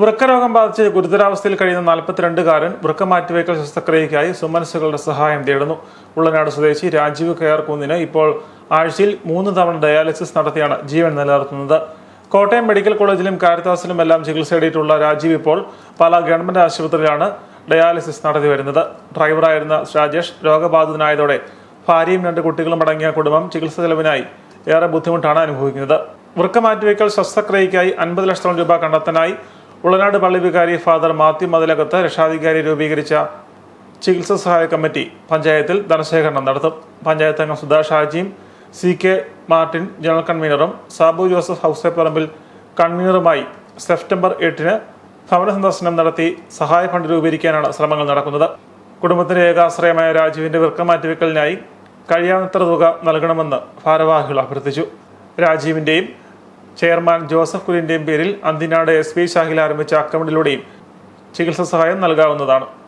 വൃക്കരോഗം ബാധിച്ച് ഗുരുതരാവസ്ഥയിൽ കഴിയുന്ന നാൽപ്പത്തിരണ്ടുകാരൻ വൃക്ക മാറ്റിവയ്ക്കൽ ശസ്ത്രക്രിയയ്ക്കായി സുമനസ്സുകളുടെ സഹായം തേടുന്നു. ഉള്ളനാട് സ്വദേശി രാജീവ് കെയർ കുന്നിന് ഇപ്പോൾ ആഴ്ചയിൽ മൂന്ന് തവണ ഡയാലിസിസ് നടത്തിയാണ് ജീവൻ നിലനിർത്തുന്നത്. കോട്ടയം മെഡിക്കൽ കോളേജിലും കാരിത്താസിലും എല്ലാം ചികിത്സ തേടിയിട്ടുള്ള രാജീവ് ഇപ്പോൾ പാലാ ഗവൺമെന്റ് ആശുപത്രിയിലാണ് ഡയാലിസിസ് നടത്തി വരുന്നത്. ഡ്രൈവറായിരുന്ന രാജേഷ് രോഗബാധിതനായതോടെ ഭാര്യയും രണ്ട് കുട്ടികളും അടങ്ങിയ കുടുംബം ചികിത്സ ചെലവിനായി ഏറെ ബുദ്ധിമുട്ടാണ് അനുഭവിക്കുന്നത്. വൃക്ക മാറ്റിവയ്ക്കൽ ശസ്ത്രക്രിയയ്ക്കായി അൻപത് ലക്ഷത്തോളം രൂപ കണ്ടെത്താനായി ഉളനാട് പള്ളി വികാരി ഫാദർ മാത്യു മതിലകത്ത് രക്ഷാധികാരി രൂപീകരിച്ച ചികിത്സാ സഹായ കമ്മിറ്റി പഞ്ചായത്തിൽ ധനശേഖരണം നടത്തും. പഞ്ചായത്ത് അംഗം സുധാ ഷാജിയും സി കെ മാർട്ടിൻ ജനറൽ കൺവീനറും സാബു ജോസഫ് ഹൗസേപ്പറമ്പിൽ കൺവീനറുമായി സെപ്റ്റംബർ എട്ടിന് ഭവന സന്ദർശനം നടത്തി സഹായ ഫണ്ട് രൂപീകരിക്കാനാണ് ശ്രമങ്ങൾ നടക്കുന്നത്. കുടുംബത്തിന്റെ ഏകാശ്രയമായ രാജുവിന്റെ വൃക്ക മാറ്റിവെക്കലിനായി കഴിയാവുന്നത്ര തുക നൽകണമെന്ന് ഭാരവാഹികൾ അഭ്യർത്ഥിച്ചു. രാജീവിന്റെയും ചെയർമാൻ ജോസഫ് കുലിന്റെയും പേരിൽ അന്തിനാട് എസ് പി ശാഖയിൽ ആരംഭിച്ച അക്കൗണ്ടിലൂടെയും ചികിത്സാ സഹായം നൽകാവുന്നതാണ്